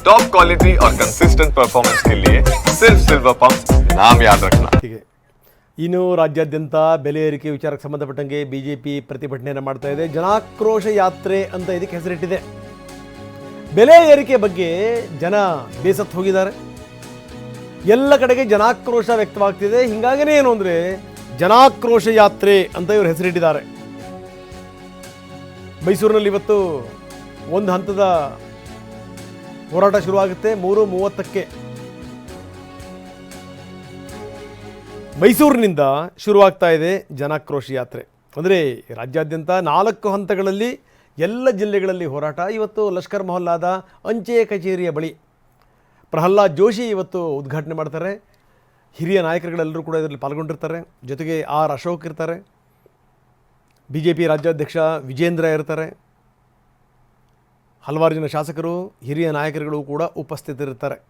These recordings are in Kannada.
टॉप क्वालिटी और कंसिस्टेंट परफॉर्मेंस के लिए सिर्फ सिल्वर पंप नाम याद रखना ಹೀಗೆ ಇನ್ನು ರಾಜ್ಯಾದ್ಯಂತ ಬೆಲೆ ಏರಿಕೆ ವಿಚಾರಕ್ಕೆ ಸಂಬಂಧಪಟ್ಟಂಗೆ ಬಿ ಜೆ ಪಿ ಪ್ರತಿಭಟನೆಯನ್ನು ಮಾಡ್ತಾ ಇದೆ ಜನಾಕ್ರೋಶ ಯಾತ್ರೆ ಅಂತ ಇದಕ್ಕೆ ಹೆಸರಿಟ್ಟಿದೆ ಬೆಲೆ ಏರಿಕೆ ಬಗ್ಗೆ ಜನ ಬೇಸತ್ತು ಹೋಗಿದ್ದಾರೆ ಎಲ್ಲ ಕಡೆಗೆ ಜನಾಕ್ರೋಶ ವ್ಯಕ್ತವಾಗ್ತಿದೆ ಹಿಂಗಾಗನೇ ಏನು ಅಂದರೆ ಜನಾಕ್ರೋಶ ಯಾತ್ರೆ ಅಂತ ಇವರು ಹೆಸರಿಟ್ಟಿದ್ದಾರೆ ಮೈಸೂರಿನಲ್ಲಿ ಇವತ್ತು ಒಂದು ಹಂತದ ಹೋರಾಟ ಶುರುವಾಗುತ್ತೆ. ಮೂರು ಮೂವತ್ತಕ್ಕೆ. ಮೈಸೂರಿನಿಂದ ಶುರುವಾಗ್ತಾ ಇದೆ ಜನಾಕ್ರೋಶ ಯಾತ್ರೆ. ಅಂದರೆ ರಾಜ್ಯಾದ್ಯಂತ ನಾಲ್ಕು ಹಂತಗಳಲ್ಲಿ ಎಲ್ಲ ಜಿಲ್ಲೆಗಳಲ್ಲಿ ಹೋರಾಟ. ಇವತ್ತು ಲಷ್ಕರ್ ಮೊಹಲ್ಲಾದ ಅಂಚೆ ಕಚೇರಿಯ ಬಳಿ ಪ್ರಹ್ಲಾದ್ ಜೋಶಿ ಇವತ್ತು ಉದ್ಘಾಟನೆ ಮಾಡ್ತಾರೆ. ಹಿರಿಯ ನಾಯಕರುಗಳೆಲ್ಲರೂ ಕೂಡ ಇದರಲ್ಲಿ ಪಾಲ್ಗೊಂಡಿರ್ತಾರೆ. ಜೊತೆಗೆ ಆರ್ ಅಶೋಕ್ ಇರ್ತಾರೆ. ಬಿ ಜೆ ಪಿ ರಾಜ್ಯಾಧ್ಯಕ್ಷ ವಿಜೇಂದ್ರ ಇರ್ತಾರೆ. ಹಲವಾರು ಜನ ಶಾಸಕರು, ಹಿರಿಯ ನಾಯಕರುಗಳು ಕೂಡ ಉಪಸ್ಥಿತರಿರ್ತಾರೆ.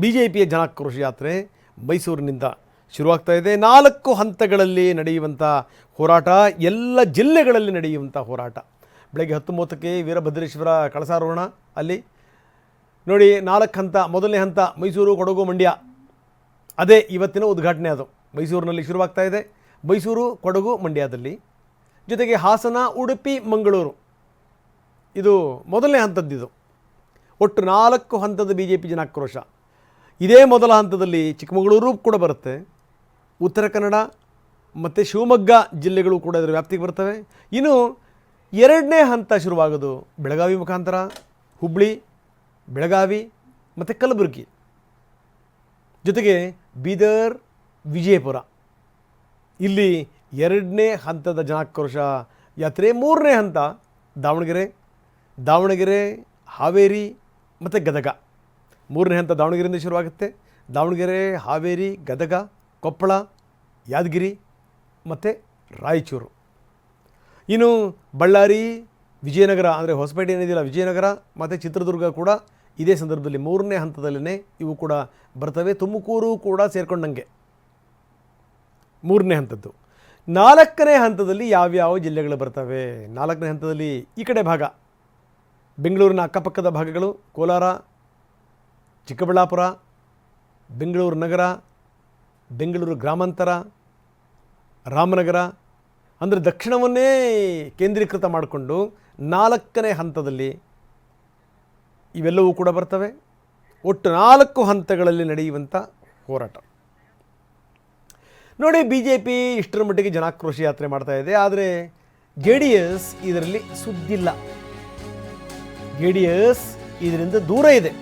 ಬಿ ಜೆ ಪಿಯ ಜನಾಕ್ರೋಶ ಯಾತ್ರೆ ಮೈಸೂರಿನಿಂದ ಶುರುವಾಗ್ತಾ ಇದೆ. ನಾಲ್ಕು ಹಂತಗಳಲ್ಲಿ ನಡೆಯುವಂಥ ಹೋರಾಟ, ಎಲ್ಲ ಜಿಲ್ಲೆಗಳಲ್ಲಿ ನಡೆಯುವಂಥ ಹೋರಾಟ. ಬೆಳಗ್ಗೆ ಹತ್ತು ಮೂವತ್ತಕ್ಕೆ ವೀರಭದ್ರೇಶ್ವರ ಕಳಸಾರೋಹಣ ಅಲ್ಲಿ. ನೋಡಿ, ನಾಲ್ಕು ಹಂತ, ಮೊದಲನೇ ಹಂತ ಮೈಸೂರು ಕೊಡಗು ಮಂಡ್ಯ. ಅದೇ ಇವತ್ತಿನ ಉದ್ಘಾಟನೆ ಅದು. ಮೈಸೂರಿನಲ್ಲಿ ಶುರುವಾಗ್ತಾ ಇದೆ. ಮೈಸೂರು ಕೊಡಗು ಮಂಡ್ಯದಲ್ಲಿ. ಜೊತೆಗೆ ಹಾಸನ, ಉಡುಪಿ, ಮಂಗಳೂರು. ಇದು ಮೊದಲನೇ ಹಂತದ್ದಿದು ಒಟ್ಟು ನಾಲ್ಕು ಹಂತದ ಬಿ ಜೆ ಪಿ ಜನಾಕ್ರೋಶ. ಇದೇ ಮೊದಲ ಹಂತದಲ್ಲಿ ಚಿಕ್ಕಮಗಳೂರು ಕೂಡ ಬರುತ್ತೆ. ಉತ್ತರ ಕನ್ನಡ ಮತ್ತು ಶಿವಮೊಗ್ಗ ಜಿಲ್ಲೆಗಳು ಕೂಡ ಇದರ ವ್ಯಾಪ್ತಿಗೆ ಬರ್ತವೆ. ಇನ್ನು ಎರಡನೇ ಹಂತ ಶುರುವಾಗೋದು ಬೆಳಗಾವಿ ಮುಖಾಂತರ ಹುಬ್ಬಳ್ಳಿ ಬೆಳಗಾವಿ ಮತ್ತು ಕಲಬುರಗಿ. ಜೊತೆಗೆ ಬೀದರ್, ವಿಜಯಪುರ. ಇಲ್ಲಿ ಎರಡನೇ ಹಂತದ ಜನಾಕ್ರೋಶ, ಯಾತ್ರೆ ಮೂರನೇ ಹಂತ ದಾವಣಗೆರೆ. ದಾವಣಗೆರೆ, ಹಾವೇರಿ ಮತ್ತು ಗದಗ. ಮೂರನೇ ಹಂತ ದಾವಣಗೆರೆಯಿಂದ ಶುರುವಾಗುತ್ತೆ. ದಾವಣಗೆರೆ, ಹಾವೇರಿ, ಗದಗ, ಕೊಪ್ಪಳ, ಯಾದಗಿರಿ ಮತ್ತು ರಾಯಚೂರು. ಇನ್ನು ಬಳ್ಳಾರಿ, ವಿಜಯನಗರ ಅಂದರೆ ಹೊಸಪೇಟೆ ಏನಿದೆಯಲ್ಲ, ವಿಜಯನಗರ ಮತ್ತು ಚಿತ್ರದುರ್ಗ ಕೂಡ ಇದೇ ಸಂದರ್ಭದಲ್ಲಿ ಮೂರನೇ ಹಂತದಲ್ಲೇ ಇವು ಕೂಡ ಬರ್ತವೆ. ತುಮಕೂರು ಕೂಡ ಸೇರಿಕೊಂಡಂಗೆ ಮೂರನೇ ಹಂತದ್ದು. ನಾಲ್ಕನೇ ಹಂತದಲ್ಲಿ ಯಾವ್ಯಾವ ಜಿಲ್ಲೆಗಳು ಬರ್ತವೆ? ನಾಲ್ಕನೇ ಹಂತದಲ್ಲಿ ಈ ಕಡೆ ಭಾಗ. ಬೆಂಗಳೂರಿನ ಅಕ್ಕಪಕ್ಕದ ಭಾಗಗಳು ಕೋಲಾರ, ಚಿಕ್ಕಬಳ್ಳಾಪುರ, ಬೆಂಗಳೂರು ನಗರ, ಬೆಂಗಳೂರು ಗ್ರಾಮಾಂತರ, ರಾಮನಗರ, ಅಂದರೆ ದಕ್ಷಿಣವನ್ನೇ ಕೇಂದ್ರೀಕೃತ ಮಾಡಿಕೊಂಡು ನಾಲ್ಕನೇ ಹಂತದಲ್ಲಿ ಇವೆಲ್ಲವೂ ಕೂಡ ಬರ್ತವೆ. ಒಟ್ಟು ನಾಲ್ಕು ಹಂತಗಳಲ್ಲಿ ನಡೆಯುವಂಥ ಹೋರಾಟ. ನೋಡಿ ಬಿ ಜೆ ಪಿ ಇಷ್ಟರ ಮಟ್ಟಿಗೆ ಜನಾಕ್ರೋಶ ಯಾತ್ರೆ ಮಾಡ್ತಾ ಇದೆ, ಆದರೆ ಜೆ ಡಿ ಎಸ್ ಇದರಲ್ಲಿ ಸುದ್ದಿಲ್ಲ. ಜೆ ಡಿ ಎಸ್ ಇದರಿಂದ ದೂರ ಇದೆ.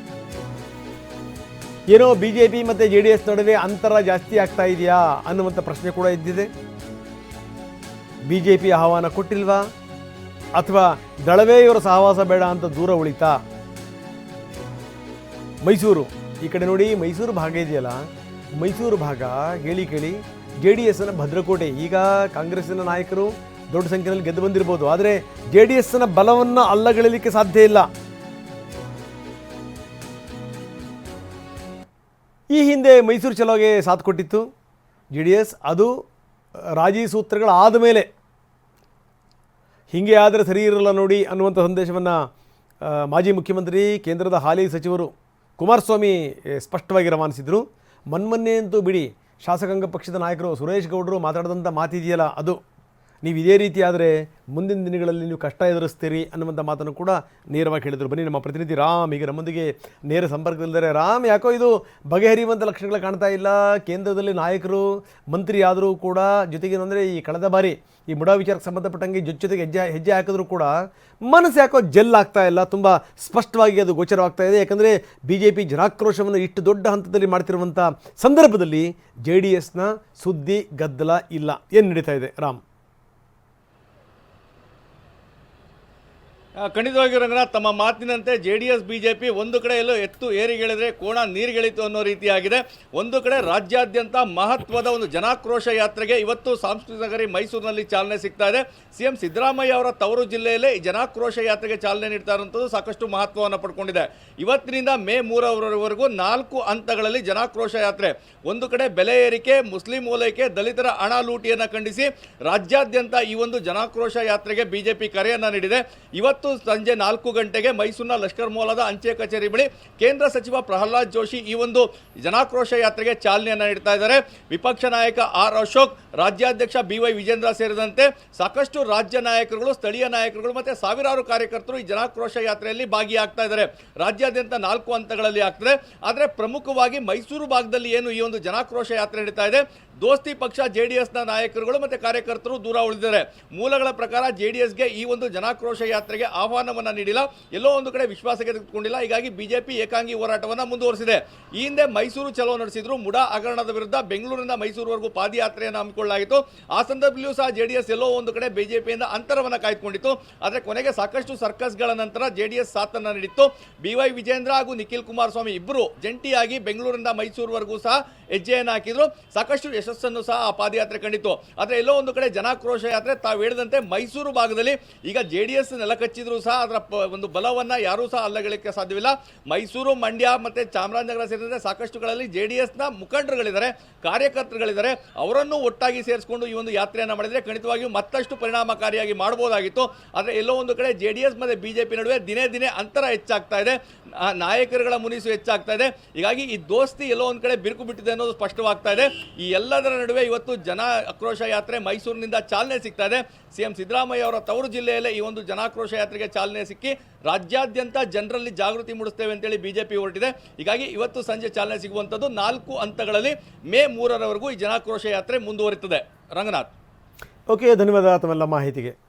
ಏನೋ ಬಿ ಜೆ ಪಿ ಮತ್ತು ಜೆ ಡಿ ಎಸ್ ನಡುವೆ ಅಂತರ ಜಾಸ್ತಿ ಆಗ್ತಾ ಇದೆಯಾ ಅನ್ನುವಂಥ ಪ್ರಶ್ನೆ ಕೂಡ ಇದ್ದಿದೆ ಬಿ ಜೆ ಪಿ ಆಹ್ವಾನ ಕೊಟ್ಟಿಲ್ವಾ? ಅಥವಾ ದಳವೇ ಇವರ ಸಹವಾಸ ಬೇಡ ಅಂತ ದೂರ ಉಳಿತಾ? ಮೈಸೂರು, ಈ ಕಡೆ ನೋಡಿ ಮೈಸೂರು ಭಾಗ ಇದೆಯಲ್ಲ? ಮೈಸೂರು ಭಾಗ ಹೇಳಿ ಕೇಳಿ ಜೆ ಡಿ ಎಸ್ನ ಭದ್ರಕೋಟೆ, ಈಗ ಕಾಂಗ್ರೆಸ್ನ ನಾಯಕರು ದೊಡ್ಡ ಸಂಖ್ಯೆಯಲ್ಲಿ ಗೆದ್ದು ಬಂದಿರ್ಬೋದು. ಆದರೆ ಜೆ ಡಿ ಎಸ್ನ ಬಲವನ್ನು ಅಲ್ಲಗಳಿಲಿಕ್ಕೆ ಸಾಧ್ಯ ಇಲ್ಲ. ಈ ಹಿಂದೆ ಮೈಸೂರು ಚಲೋಗೆ ಸಾಥ್ ಕೊಟ್ಟಿತ್ತು ಜೆ ಡಿ ಎಸ್ ಅದು ರಾಜಿ ಸೂತ್ರಗಳಾದ ಮೇಲೆ ಹೀಗೆ ಆದರೆ ಸರಿ ಇರಲ್ಲ ನೋಡಿ ಅನ್ನುವಂಥ ಸಂದೇಶವನ್ನು ಮಾಜಿ ಮುಖ್ಯಮಂತ್ರಿ, ಕೇಂದ್ರದ ಹಾಲಿ ಸಚಿವರು ಕುಮಾರಸ್ವಾಮಿ ಸ್ಪಷ್ಟವಾಗಿ ರವಾನಿಸಿದರು. ಮನ್ಮನ್ನೆ ಅಂತೂ ಬಿಡಿ ಶಾಸಕಾಂಗ ಪಕ್ಷದ ನಾಯಕರು ಸುರೇಶ್ ಗೌಡರು ಮಾತಾಡಿದಂಥ ಮಾತಿದೆಯಲ್ಲ ಅದು. ನೀವು ಇದೇ ರೀತಿ ಆದರೆ ಮುಂದಿನ ದಿನಗಳಲ್ಲಿ ನೀವು ಕಷ್ಟ ಎದುರಿಸ್ತೀರಿ ಅನ್ನುವಂಥ ಮಾತನ್ನು ಕೂಡ ನೇರವಾಗಿ ಹೇಳಿದರು. ಬನ್ನಿ, ನಮ್ಮ ಪ್ರತಿನಿಧಿ ರಾಮ್ ಈಗ ನಮ್ಮೊಂದಿಗೆ ನೇರ ಸಂಪರ್ಕದಲ್ಲಿದ್ದಾರೆ. ರಾಮ್, ಯಾಕೋ ಇದು ಬಗೆಹರಿಯುವಂಥ ಲಕ್ಷಣಗಳು ಕಾಣ್ತಾ ಇಲ್ಲ. ಕೇಂದ್ರದಲ್ಲಿ ನಾಯಕರು, ಮಂತ್ರಿ ಆದರೂ ಕೂಡ ಜೊತೆಗೆ ಅಂದರೆ ಈ ಕಳೆದ ಬಾರಿ ಈ ಮುಡಾ ವಿಚಾರಕ್ಕೆ ಸಂಬಂಧಪಟ್ಟಂಗೆ ಜೊತೆ ಜೊತೆಗೆ ಹೆಜ್ಜೆ ಹೆಜ್ಜೆ ಹಾಕಿದ್ರು ಕೂಡ ಮನಸ್ಸು ಯಾಕೋ ಜೆಲ್ ಆಗ್ತಾ ಇಲ್ಲ. ತುಂಬ ಸ್ಪಷ್ಟವಾಗಿ ಅದು ಗೋಚರವಾಗ್ತಾ ಇದೆ. ಯಾಕಂದರೆ ಬಿ ಜೆ ಪಿ ಜನಾಕ್ರೋಶವನ್ನು ಇಷ್ಟು ದೊಡ್ಡ ಹಂತದಲ್ಲಿ ಮಾಡ್ತಿರುವಂಥ ಸಂದರ್ಭದಲ್ಲಿ ಜೆ ಡಿ ಎಸ್ನ ಸುದ್ದಿ ಗದ್ದಲ ಇಲ್ಲ. ಏನು ನಡೀತಾ ಇದೆ ರಾಮ್? ಆ, ಖಂಡಿತವಾಗಿಯೂ ರಂಗನಾಥ್ ತಮ್ಮ ಮಾತಿನಂತೆ ಜೆ ಡಿ ಎಸ್ ಬಿಜೆಪಿ ಒಂದು ಕಡೆಯಲ್ಲೂ ಎತ್ತು ಏರಿಗೆಳೆದ್ರೆ ಕೋಣ ನೀರಿಗೆಳಿತು ಅನ್ನೋ ರೀತಿಯಾಗಿದೆ. ಒಂದು ಕಡೆ ರಾಜ್ಯಾದ್ಯಂತ ಮಹತ್ವದ ಒಂದು ಜನಾಕ್ರೋಶ ಯಾತ್ರೆಗೆ ಇವತ್ತು ಸಾಂಸ್ಕೃತಿಕ ನಗರಿ ಮೈಸೂರಿನಲ್ಲಿ ಚಾಲನೆ ಸಿಗ್ತಾ ಇದೆ. ಸಿಎಂ ಸಿದ್ದರಾಮಯ್ಯ ಅವರ ತವರು ಜಿಲ್ಲೆಯಲ್ಲೇ ಈ ಜನಾಕ್ರೋಶ ಯಾತ್ರೆಗೆ ಚಾಲನೆ ನೀಡ್ತಾ ಇರುವಂಥದ್ದು ಸಾಕಷ್ಟು ಮಹತ್ವವನ್ನು ಪಡ್ಕೊಂಡಿದೆ. ಇವತ್ತಿನಿಂದ ಮೇ ಮೂರರವರೆಗೂ ನಾಲ್ಕು ಹಂತಗಳಲ್ಲಿ ಜನಾಕ್ರೋಶ ಯಾತ್ರೆ. ಒಂದು ಕಡೆ ಬೆಲೆ ಏರಿಕೆ ಮುಸ್ಲಿಂ ಓಲೈಕೆ ದಲಿತರ ಹಣ ಲೂಟಿಯನ್ನು ಖಂಡಿಸಿ ರಾಜ್ಯಾದ್ಯಂತ ಈ ಒಂದು ಜನಾಕ್ರೋಶ ಯಾತ್ರೆಗೆ ಬಿಜೆಪಿ ಕರೆಯನ್ನು ನೀಡಿದೆ. ಇವತ್ತು ಸಂಜೆ ನಾಲ್ಕು ಗಂಟೆಗೆ ಮೈಸೂರಿನ ಲಷ್ಕರ್ ಮೂಲದ ಅಂಚೆ ಕಚೇರಿ ಬಳಿ ಕೇಂದ್ರ ಸಚಿವ ಪ್ರಹ್ಲಾದ್ ಜೋಶಿ ಈ ಒಂದು ಜನಾಕ್ರೋಶ ಯಾತ್ರೆಗೆ ಚಾಲನೆಯನ್ನು ನೀಡ್ತಾ ಇದ್ದಾರೆ. ವಿಪಕ್ಷ ನಾಯಕ ಆರ್ ಅಶೋಕ್, ರಾಜ್ಯಾಧ್ಯಕ್ಷ ಬಿ ವೈ ವಿಜೇಂದ್ರ ಸೇರಿದಂತೆ ಸಾಕಷ್ಟು ರಾಜ್ಯ ನಾಯಕರುಗಳು, ಸ್ಥಳೀಯ ನಾಯಕರುಗಳು ಮತ್ತೆ ಸಾವಿರಾರು ಕಾರ್ಯಕರ್ತರು ಈ ಜನಾಕ್ರೋಶ ಯಾತ್ರೆಯಲ್ಲಿ ಭಾಗಿಯಾಗ್ತಾ ಇದ್ದಾರೆ. ರಾಜ್ಯಾದ್ಯಂತ ನಾಲ್ಕು ಹಂತಗಳಲ್ಲಿ ಆಗ್ತದೆ. ಆದರೆ ಪ್ರಮುಖವಾಗಿ ಮೈಸೂರು ಭಾಗದಲ್ಲಿ ಏನು ಈ ಒಂದು ಜನಾಕ್ರೋಶ ಯಾತ್ರೆ ನಡೀತಾ ಇದೆ? ದೋಸ್ತಿ ಪಕ್ಷ ಜೆ ಡಿ ಎಸ್ನ ನಾಯಕರುಗಳು ಮತ್ತು ಕಾರ್ಯಕರ್ತರು ದೂರ ಉಳಿದಿದ್ದಾರೆ. ಮೂಲಗಳ ಪ್ರಕಾರ ಜೆ ಡಿ ಎಸ್ಗೆ ಈ ಒಂದು ಜನಾಕ್ರೋಶ ಯಾತ್ರೆಗೆ ಆಹ್ವಾನವನ್ನು ನೀಡಿಲ್ಲ. ಎಲ್ಲೋ ಒಂದು ಕಡೆ ವಿಶ್ವಾಸಕ್ಕೆ ತೆಗೆದುಕೊಂಡಿಲ್ಲ ಹೀಗಾಗಿ ಬಿಜೆಪಿ ಏಕಾಂಗಿ ಹೋರಾಟವನ್ನು ಮುಂದುವರಿಸಿದೆ. ಈ ಹಿಂದೆ ಮೈಸೂರು ಚಲೋ ನಡೆಸಿದ್ರು. ಮುಡಾ ಹಗರಣದ ವಿರುದ್ಧ ಬೆಂಗಳೂರಿನಿಂದ ಮೈಸೂರುವರೆಗೂ ಪಾದಯಾತ್ರೆಯನ್ನು ಹಮ್ಮಿಕೊಳ್ಳಲಾಗಿತ್ತು. ಆ ಸಂದರ್ಭದಲ್ಲಿಯೂ ಸಹ ಜೆ ಡಿ ಎಸ್ ಎಲ್ಲೋ ಒಂದು ಕಡೆ ಬಿಜೆಪಿಯಿಂದ ಅಂತರವನ್ನು ಕಾಯ್ದುಕೊಂಡಿತ್ತು. ಆದರೆ ಕೊನೆಗೆ ಸಾಕಷ್ಟು ಸರ್ಕಸ್ಗಳ ನಂತರ ಜೆ ಡಿ ಎಸ್ ಸಾಥನ್ನು ನೀಡಿತ್ತು. ಬಿ ವೈ ವಿಜೇಂದ್ರ ಹಾಗೂ ನಿಖಿಲ್ ಕುಮಾರಸ್ವಾಮಿ ಇಬ್ಬರು ಜಂಟಿಯಾಗಿ ಬೆಂಗಳೂರಿನಿಂದ ಮೈಸೂರುವರೆಗೂ ಸಹ ಹೆಜ್ಜೆಯನ್ನು ಹಾಕಿದ್ರು. ಸಾಕಷ್ಟು ಯಶಸ್ಸನ್ನು ಸಹ ಆ ಪಾದಯಾತ್ರೆ ಕಂಡಿತ್ತು. ಆದರೆ ಎಲ್ಲೋ ಒಂದು ಕಡೆ ಜನಾಕ್ರೋಶ ಯಾತ್ರೆ ತಾವು ಹೇಳಿದಂತೆ ಮೈಸೂರು ಭಾಗದಲ್ಲಿ ಈಗ ಜೆ ಡಿ ಎಸ್ ನೆಲಕಚ್ಚಿದ್ರು ಸಹ ಅದರ ಒಂದು ಬಲವನ್ನು ಯಾರೂ ಸಹ ಅಲ್ಲಗಳಿಕ್ಕೆ ಸಾಧ್ಯವಿಲ್ಲ. ಮೈಸೂರು, ಮಂಡ್ಯ ಮತ್ತು ಚಾಮರಾಜನಗರ ಸೇರಿದಂತೆ ಸಾಕಷ್ಟುಗಳಲ್ಲಿ ಜೆ ಡಿ ಎಸ್ನ ಮುಖಂಡರುಗಳಿದ್ದಾರೆ, ಕಾರ್ಯಕರ್ತರುಗಳಿದ್ದಾರೆ. ಅವರನ್ನು ಒಟ್ಟಾಗಿ ಸೇರಿಸಿಕೊಂಡು ಈ ಒಂದು ಯಾತ್ರೆಯನ್ನು ಮಾಡಿದರೆ ಖಂಡಿತವಾಗಿಯೂ ಮತ್ತಷ್ಟು ಪರಿಣಾಮಕಾರಿಯಾಗಿ ಮಾಡಬಹುದಾಗಿತ್ತು. ಆದರೆ ಎಲ್ಲೋ ಒಂದು ಕಡೆ ಜೆ ಡಿ ಎಸ್ ಮತ್ತು ಬಿ ಜೆ ಪಿ ನಡುವೆ ದಿನೇ ದಿನೇ ಅಂತರ ಹೆಚ್ಚಾಗ್ತಾ ಇದೆ. ನಾಯಕರುಗಳ ಮುನಿಸು ಹೆಚ್ಚಾಗ್ತಾ ಇದೆ. ಹೀಗಾಗಿ ಈ ದೋಸ್ತಿ ಎಲ್ಲೋ ಒಂದು ಕಡೆ ಬಿರುಕು ಬಿಟ್ಟಿದೆ ಅನ್ನೋದು ಸ್ಪಷ್ಟವಾಗ್ತಾ ಇದೆ. ಈ ಎಲ್ಲದರ ನಡುವೆ ಇವತ್ತು ಜನ ಆಕ್ರೋಶ ಯಾತ್ರೆ ಮೈಸೂರಿನಿಂದ ಚಾಲನೆ ಸಿಗ್ತಾ ಇದೆ. ಸಿಎಂ ಸಿದ್ದರಾಮಯ್ಯ ಅವರ ತವರು ಜಿಲ್ಲೆಯಲ್ಲೇ ಈ ಒಂದು ಜನಾಕ್ರೋಶ ಯಾತ್ರೆಗೆ ಚಾಲನೆ ಸಿಕ್ಕಿ ರಾಜ್ಯಾದ್ಯಂತ ಜನರಲ್ಲಿ ಜಾಗೃತಿ ಮೂಡಿಸ್ತೇವೆ ಅಂತೇಳಿ ಬಿಜೆಪಿ ಹೊರಟಿದೆ. ಹೀಗಾಗಿ ಇವತ್ತು ಸಂಜೆ ಚಾಲನೆ ಸಿಗುವಂಥದ್ದು ನಾಲ್ಕು ಹಂತಗಳಲ್ಲಿ ಮೇ ಮೂರರವರೆಗೂ ಈ ಜನಾಕ್ರೋಶ ಯಾತ್ರೆ ಮುಂದುವರಿತದೆ. ರಂಗನಾಥ್. ಓಕೆ, ಧನ್ಯವಾದ ತಮ್ಮೆಲ್ಲ ಮಾಹಿತಿಗೆ.